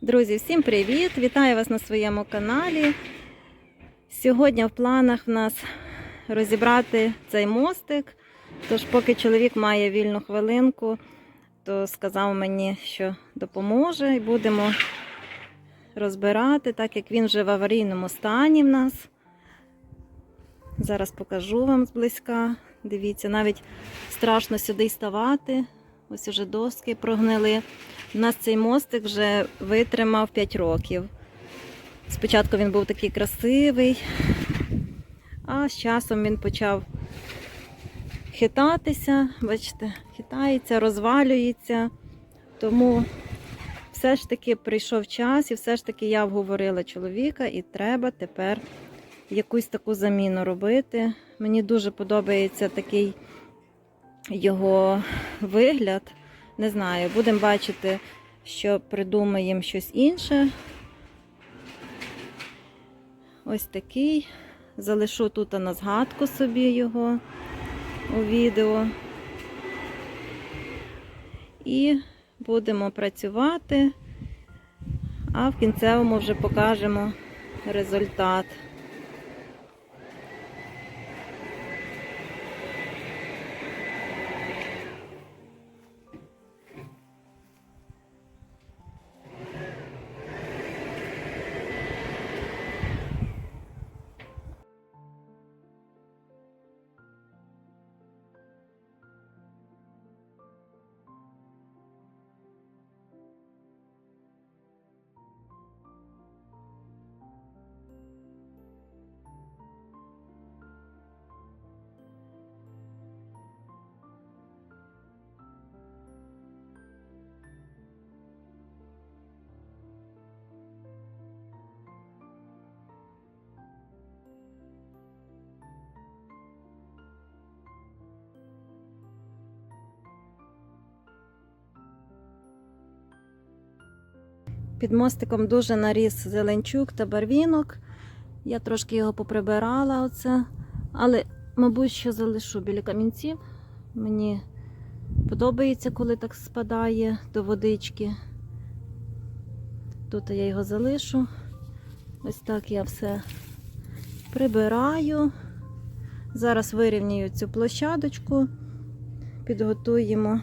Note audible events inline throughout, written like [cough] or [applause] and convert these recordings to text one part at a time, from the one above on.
Друзі, всім привіт! Вітаю вас на своєму каналі. Сьогодні в планах в нас розібрати цей мостик. Тож, поки чоловік має вільну хвилинку, то сказав мені, що допоможе, і будемо розбирати, так як він вже в аварійному стані в нас. Зараз покажу вам зблизька. Дивіться, навіть страшно сюди ставати. Ось уже доски прогнили. У нас цей мостик вже витримав 5 років. Спочатку він був такий красивий, а з часом він почав хитатися, бачите, хитається, розвалюється. Тому все ж таки прийшов час, і все ж таки я вговорила чоловіка, і треба тепер якусь таку заміну робити. Мені дуже подобається такий його вигляд. Не знаю, будемо бачити, що придумаємо щось інше. Ось такий. Залишу тут на згадку собі його у відео. І будемо працювати, а в кінцевому вже покажемо результат. Під мостиком дуже наріс зеленчук та барвінок. Я трошки його поприбирала, оце. але, мабуть, що залишу біля камінців. Мені подобається, коли так спадає до водички. Тут я його залишу. Ось так я все прибираю. Зараз вирівнюю цю площадочку, підготуємо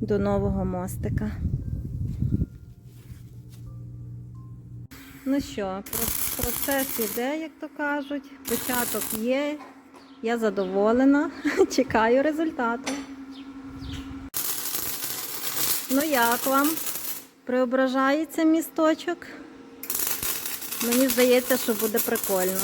до нового мостика. Ну що, процес іде, як то кажуть. Початок є. Я задоволена. [laughs] Чекаю результату. Ну як вам? Преображається місточок? Мені здається, що буде прикольно.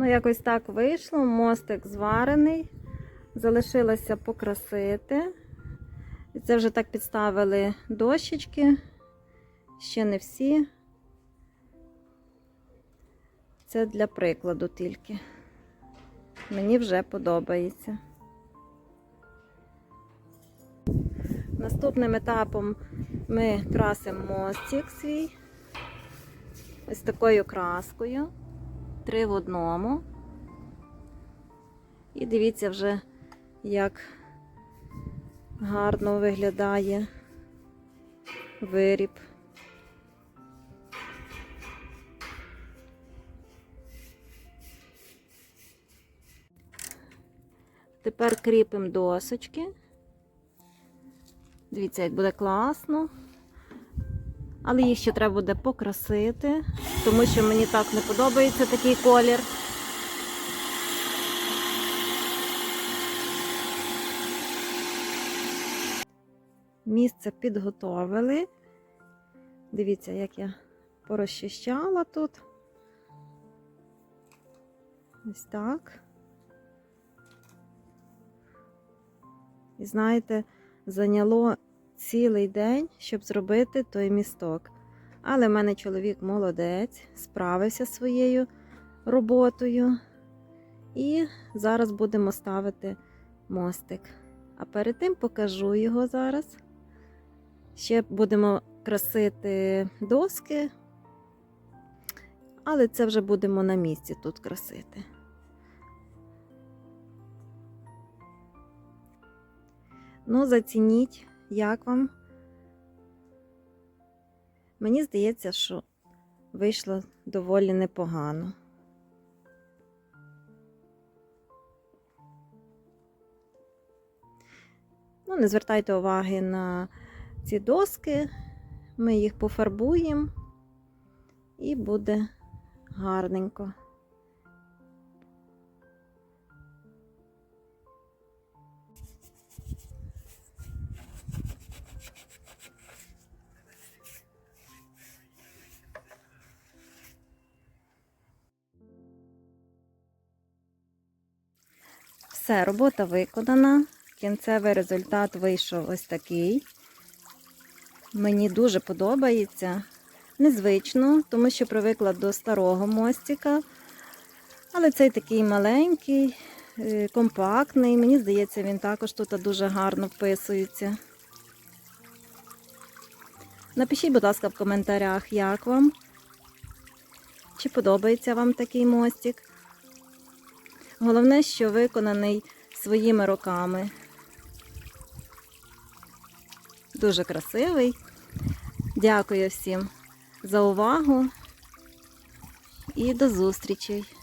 Ну, якось так вийшло. Мостик зварений. Залишилося покрасити. І це вже так підставили дощечки. Ще не всі. Це для прикладу тільки. Мені вже подобається. Наступним етапом ми красимо мостик свій ось такою краскою. Три в одному. І дивіться вже, як гарно виглядає виріб. Тепер кріпимо досочки. Дивіться, як буде класно. Але їх ще треба буде покрасити, тому що мені так не подобається такий колір. Місце підготовили. Дивіться, як я порозчищала тут. Ось так. І знаєте, зайняло цілий день, щоб зробити той місток. Але в мене чоловік молодець, справився своєю роботою. І зараз будемо ставити мостик. А перед тим покажу його зараз, Ще будемо красити доски, але це вже будемо на місці тут красити. Ну, зацініть, як вам. Мені здається, що вийшло доволі непогано. Ну, не звертайте уваги на ці доски, ми їх пофарбуємо і буде гарненько. Все, робота виконана. Кінцевий результат вийшов ось такий. Мені дуже подобається. Незвично, тому що привикла до старого мостика. Але цей такий маленький, е, компактний. Мені здається, він також тут дуже гарно вписується. Напишіть, будь ласка, в коментарях, як вам. Чи подобається вам такий мостик. Головне, що виконаний своїми руками. Дуже красивий. Дякую всім за увагу і до зустрічей!